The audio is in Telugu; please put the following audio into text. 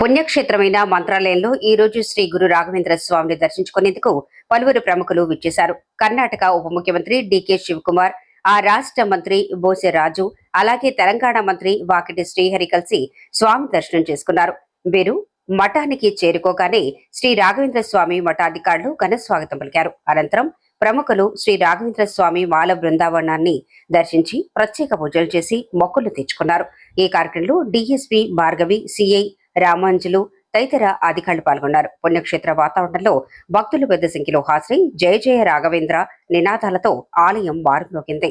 పుణ్యక్షేత్రమైన మంత్రాలయంలో ఈ రోజు శ్రీ గురు రాఘవేంద్ర స్వామిని దర్శించుకునేందుకు పలువురు ప్రముఖులు విచ్చేశారు. కర్ణాటక ఉప ముఖ్యమంత్రి డికే శివకుమార్ ఆ రాష్ట్ర మంత్రి బోసే రాజు అలాగే తెలంగాణ మంత్రి వాకిటి శ్రీహరి కలిసి స్వామి దర్శనం చేసుకున్నారు. వీరు మఠానికి చేరుకోగానే శ్రీ రాఘవేంద్ర స్వామి మఠాధికారులు ఘన స్వాగతం పలికారు. అనంతరం ప్రముఖులు శ్రీ రాఘవేంద్ర స్వామి మాల బృందావనాన్ని దర్శించి ప్రత్యేక పూజలు చేసి మొక్కులు తెచ్చుకున్నారు ఈ కార్యక్రమంలో డిఎస్పీ భార్గవి సిఐ రామాంజులు తదితర అధికారులు పాల్గొన్నారు. పుణ్యక్షేత్ర వాతావరణంలో భక్తులు పెద్ద సంఖ్యలో హాజరై జయ జయ రాఘవేంద్ర నినాదాలతో ఆలయం మారుమోగింది